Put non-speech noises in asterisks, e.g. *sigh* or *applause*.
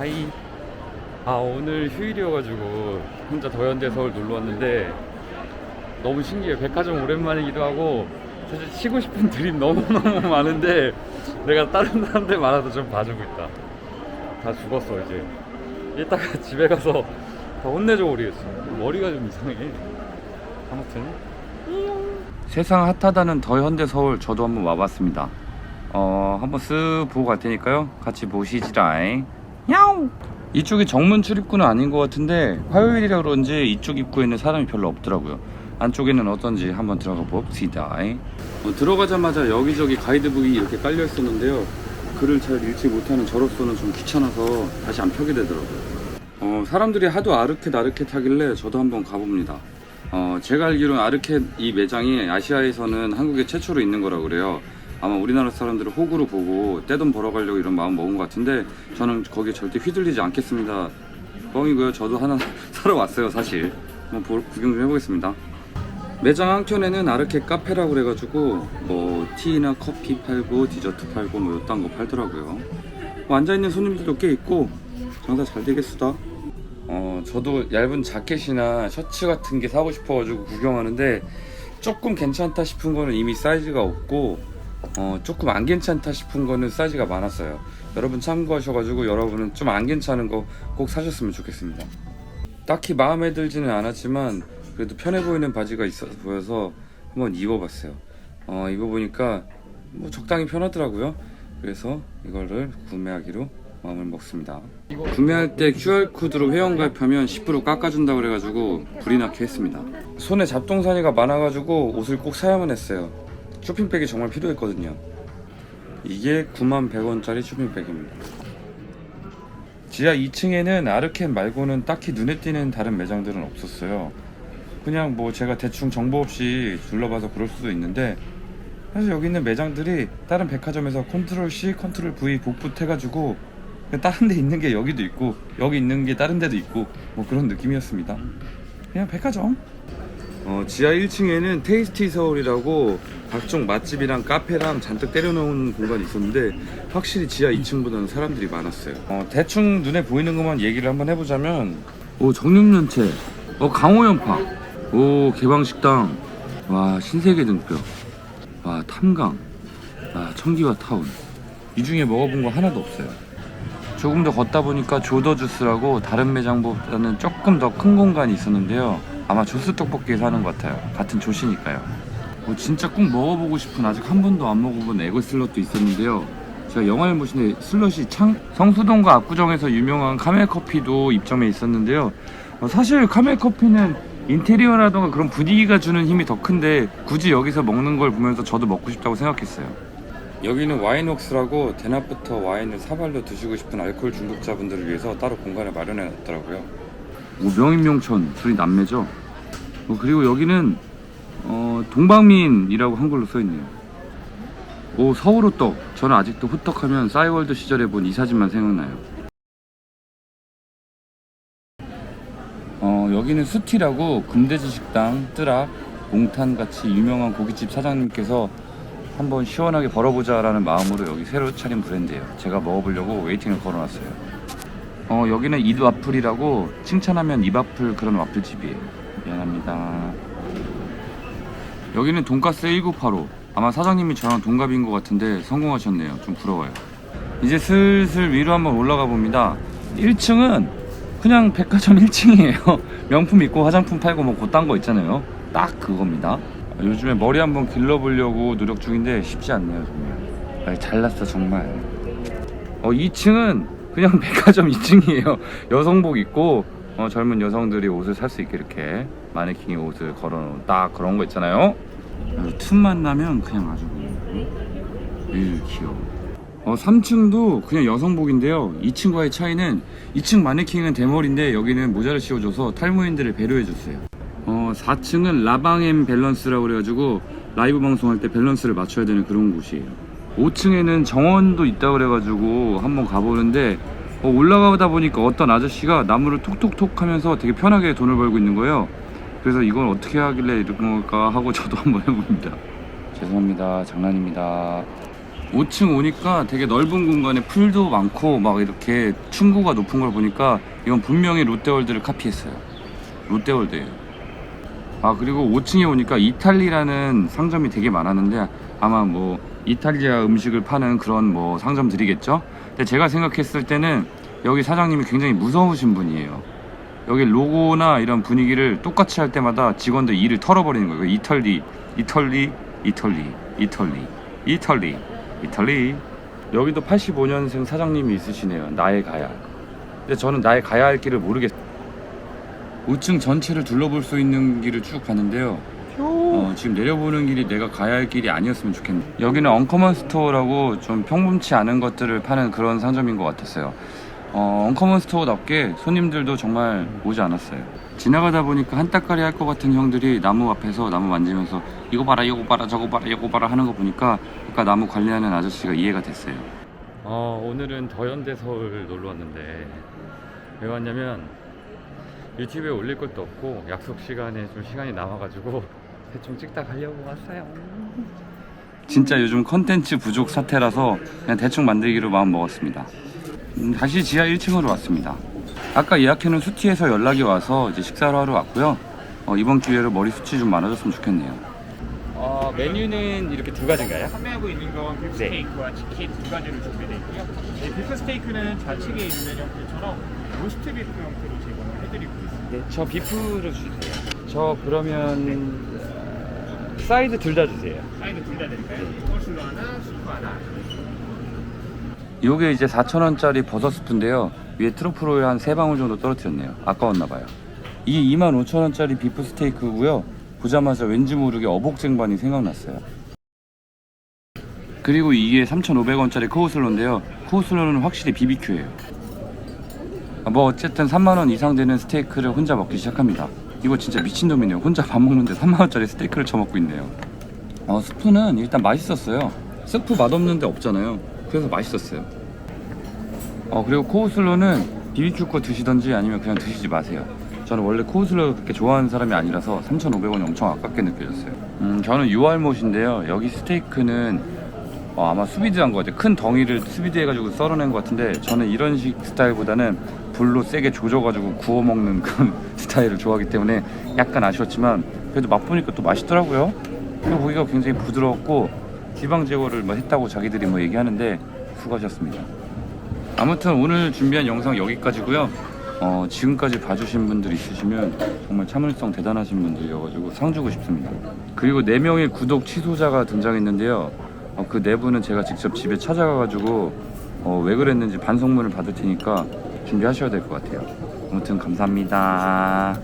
하이. 아 오늘 휴일이어가지고 혼자 더현대 서울 놀러 왔는데 너무 신기해. 백화점 오랜만이기도 하고 사실 치고 싶은 드림 너무 너무 *laughs* 많은데 내가 다른 사람들 많아도 좀 봐주고 있다. 다 죽었어 이제. 이따가 *laughs* 집에 가서 다 혼내줘 버리겠어. 머리가 좀 이상해. 아무튼 세상 핫하다는 더 현대 서울 저도 한번 와봤습니다. 어 한번 쓱 보고 갈 테니까요. 같이 보시지라잉. 이쪽이 정문 출입구는 아닌 것 같은데 화요일이라 그런지 이쪽 입구에는 사람이 별로 없더라고요. 안쪽에는 어떤지 한번 들어가 봅시다. 어, 들어가자마자 여기저기 가이드북이 이렇게 깔려 있었는데요. 글을 잘 읽지 못하는 저로서는 좀 귀찮아서 다시 안 펴게 되더라고요. 어, 사람들이 하도 아르켓 아르켓 하길래 저도 한번 가봅니다. 어, 제가 알기로는 아르켓 이 매장이 아시아에서는 한국에 최초로 있는 거라고 그래요. 아마 우리나라 사람들을 호구로 보고 떼돈 벌어가려고 이런 마음 먹은 것 같은데 저는 거기에 절대 휘둘리지 않겠습니다. 뻥이고요. 저도 하나 *laughs* 사러 왔어요, 사실. 한번 보- 구경 좀 해보겠습니다. 매장 한켠에는 아르켓 카페라고 그래가지고 뭐 티나 커피 팔고 디저트 팔고 뭐 이딴 거 팔더라고요. 뭐 앉아있는 손님들도 꽤 있고 장사 잘 되겠수다. 어 저도 얇은 자켓이나 셔츠 같은 게 사고 싶어가지고 구경하는데 조금 괜찮다 싶은 거는 이미 사이즈가 없고 어 조금 안 괜찮다 싶은 거는 사이즈가 많았어요. 여러분 참고하셔가지고 여러분은 좀 안 괜찮은 거 꼭 사셨으면 좋겠습니다. 딱히 마음에 들지는 않았지만 그래도 편해 보이는 바지가 있어 보여서 한번 입어봤어요. 어 입어보니까 뭐 적당히 편하더라고요. 그래서 이거를 구매하기로 마음을 먹습니다. 구매할 때 QR 코드로 회원 가입하면 10% 깎아준다 그래가지고 불이 나게 했습니다. 손에 잡동사니가 많아가지고 옷을 꼭 사야만 했어요. 쇼핑백이 정말 필요했거든요. 이게 9만 100원짜리 쇼핑백입니다. 지하 2층에는 아르켓 말고는 딱히 눈에 띄는 다른 매장들은 없었어요. 그냥 뭐 제가 대충 정보 없이 둘러봐서 그럴 수도 있는데 사실 여기 있는 매장들이 다른 백화점에서 컨트롤 C, 컨트롤 V 복붙 해가지고 그냥 다른 데 있는 게 여기도 있고 여기 있는 게 다른 데도 있고 뭐 그런 느낌이었습니다. 그냥 백화점. 어, 지하 1층에는 테이스티 서울이라고 각종 맛집이랑 카페랑 잔뜩 때려놓은 공간이 있었는데 확실히 지하 2층보다는 사람들이 많았어요. 어, 대충 눈에 보이는 것만 얘기를 한번 해보자면 오 정육면체, 어 강호연파, 오 개방식당, 와 신세계 등뼈, 와 탐강, 아 청기와 타운 이 중에 먹어본 거 하나도 없어요. 조금 더 걷다 보니까 조더 주스라고 다른 매장보다는 조금 더 큰 공간이 있었는데요. 아마 조스 떡볶이 사는 것 같아요. 같은 조시니까요. 뭐 진짜 꼭 먹어보고 싶은 아직 한 번도 안 먹어본 에그 슬럿도 있었는데요. 제가 영화를 보시는데 슬럿이 창 성수동과 압구정에서 유명한 카멜 커피도 입점해 있었는데요. 어, 사실 카멜 커피는 인테리어라던가 그런 분위기가 주는 힘이 더 큰데 굳이 여기서 먹는 걸 보면서 저도 먹고 싶다고 생각했어요. 여기는 와인웍스라고 대낮부터 와인을 사발로 드시고 싶은 알코올 중독자분들을 위해서 따로 공간을 마련해 놨더라고요. 오, 명인명천 둘이 남매죠. 어, 그리고 여기는 어, 동방민이라고 한글로 써있네요. 오 서울 호떡. 저는 아직도 호떡하면 싸이월드 시절에 본 이 사진만 생각나요. 어, 여기는 수티라고 금돼지 식당, 뜨락, 몽탄 같이 유명한 고깃집 사장님께서 한번 시원하게 벌어보자 라는 마음으로 여기 새로 차린 브랜드예요. 제가 먹어보려고 웨이팅을 걸어놨어요. 어 여기는 이드 와플이라고 칭찬하면 입 아플 그런 와플집이에요. 미안합니다. 여기는 돈가스 1985. 아마 사장님이 저랑 동갑인 것 같은데 성공하셨네요. 좀 부러워요. 이제 슬슬 위로 한번 올라가 봅니다. 1층은 그냥 백화점 1층이에요. *laughs* 명품 있고 화장품 팔고 뭐 그딴 거 있잖아요. 딱 그겁니다. 요즘에 머리 한번 길러보려고 노력 중인데 쉽지 않네요 정말. 아, 잘났어 정말. 어 2층은 그냥 *laughs* 백화점 2층이에요. 여성복 입고 어, 젊은 여성들이 옷을 살 수 있게 이렇게 마네킹에 옷을 걸어놓은 딱 그런 거 있잖아요. 어, 틈만 나면 그냥 아주 으 귀여워. 어 3층도 그냥 여성복인데요. 2층과의 차이는 2층 마네킹은 대머리인데 여기는 모자를 씌워줘서 탈모인들을 배려해줬어요. 어 4층은 라방엠 밸런스라고 그래가지고 라이브 방송할 때 밸런스를 맞춰야 되는 그런 곳이에요. 5층에는 정원도 있다 그래가지고 한번 가보는데 어, 올라가다 보니까 어떤 아저씨가 나무를 톡톡톡 하면서 되게 편하게 돈을 벌고 있는 거예요. 그래서 이걸 어떻게 하길래 이런 걸까 하고 저도 *laughs* 한번 해봅니다. 죄송합니다. 장난입니다. 5층 오니까 되게 넓은 공간에 풀도 많고 막 이렇게 층고가 높은 걸 보니까 이건 분명히 롯데월드를 카피했어요. 롯데월드예요. 아 그리고 5층에 오니까 이탈리라는 상점이 되게 많았는데 아마 뭐 이탈리아 음식을 파는 그런 뭐 상점들이겠죠. 근데 제가 생각했을 때는 여기 사장님이 굉장히 무서우신 분이에요. 여기 로고나 이런 분위기를 똑같이 할 때마다 직원들 일을 털어버리는 거예요. 이탈리, 이탈리, 이탈리, 이탈리, 이탈리, 이탈리. 여기도 85년생 사장님이 있으시네요. 나의 가야. 근데 저는 나의 가야 할 길을 모르겠어요. 5층 전체를 둘러볼 수 있는 길을 쭉 가는데요. 어, 지금 내려보는 길이 내가 가야 할 길이 아니었으면 좋겠네. 여기는 언커먼 스토어라고 좀 평범치 않은 것들을 파는 그런 상점인 것 같았어요. 어, 언커먼 스토어답게 손님들도 정말 오지 않았어요. 지나가다 보니까 한따까리 할 것 같은 형들이 나무 앞에서 나무 만지면서 이거 봐라, 이거 봐라, 저거 봐라, 이거 봐라 하는 거 보니까 아까 나무 관리하는 아저씨가 이해가 됐어요. 어, 오늘은 더현대 서울 놀러 왔는데 왜 왔냐면 유튜브에 올릴 것도 없고 약속 시간에 좀 시간이 남아가지고 *laughs* 대충 찍다 가려고 왔어요. 진짜 요즘 컨텐츠 부족 사태라서 그냥 대충 만들기로 마음 먹었습니다. 음, 다시 지하 1층으로 왔습니다. 아까 예약해놓은 수티에서 연락이 와서 이제 식사를 하러 왔고요. 어, 이번 기회로 머리 숱이 좀 많아졌으면 좋겠네요. 어, 메뉴는 이렇게 두 가지인가요? 판매하고 있는 건 비프 네. 스테이크와 치킨 두 가지로 준비되어 있고요. 이 비프 스테이크는 좌측에 있는 형태처럼 로스트 비프 형태로 제공을 해드리고 있습니다. 네, 저 비프로 주세요. 저 그러면 어, 사이드 둘 다 주세요. 사이드 둘 다 드릴까요? 콜슬로 하나, 수프 하나. 요게 이제 4,000원짜리 버섯 스프인데요. 위에 트러플 오일 한 3방울 정도 떨어뜨렸네요. 아까웠나봐요. 이게 25,000원짜리 비프 스테이크고요. 보자마자 왠지 모르게 어복쟁반이 생각났어요. 그리고 이게 3,500원짜리 코우슬로인데요. 코우슬로는 확실히 BBQ예요. 뭐 어쨌든 3만원 이상 되는 스테이크를 혼자 먹기 시작합니다. 이거 진짜 미친놈이네요. 혼자 밥 먹는데 3만원짜리 스테이크를 처먹고 있네요. 어, 스프는 일단 맛있었어요. 스프 맛없는데 없잖아요. 그래서 맛있었어요. 어, 그리고 코우슬로는 거 드시던지 아니면 그냥 드시지 마세요. 저는 원래 코우슬로를 그렇게 좋아하는 사람이 아니라서 3,500원이 엄청 아깝게 느껴졌어요. 음, 저는 유알못인데요. 여기 스테이크는 어, 아마 수비드한 것 같아요. 큰 덩이를 수비드해가지고 썰어낸 것 같은데 저는 이런 식 스타일보다는 불로 세게 조져가지고 구워 먹는 그런 *laughs* 스타일을 좋아하기 때문에 약간 아쉬웠지만 그래도 맛보니까 또 맛있더라고요. 그리고 고기가 굉장히 부드러웠고 지방 제거를 뭐 했다고 자기들이 뭐 얘기하는데 수고하셨습니다. 아무튼 오늘 준비한 영상 여기까지고요. 어, 지금까지 봐주신 분들 있으시면 정말 참을성 대단하신 분들이어가지고 상 주고 싶습니다. 그리고 4명의 구독 취소자가 등장했는데요. 어, 그네 분은 제가 직접 집에 찾아가가지고 어, 왜 그랬는지 반성문을 받을 테니까 준비하셔야 될 것 같아요. 아무튼 감사합니다.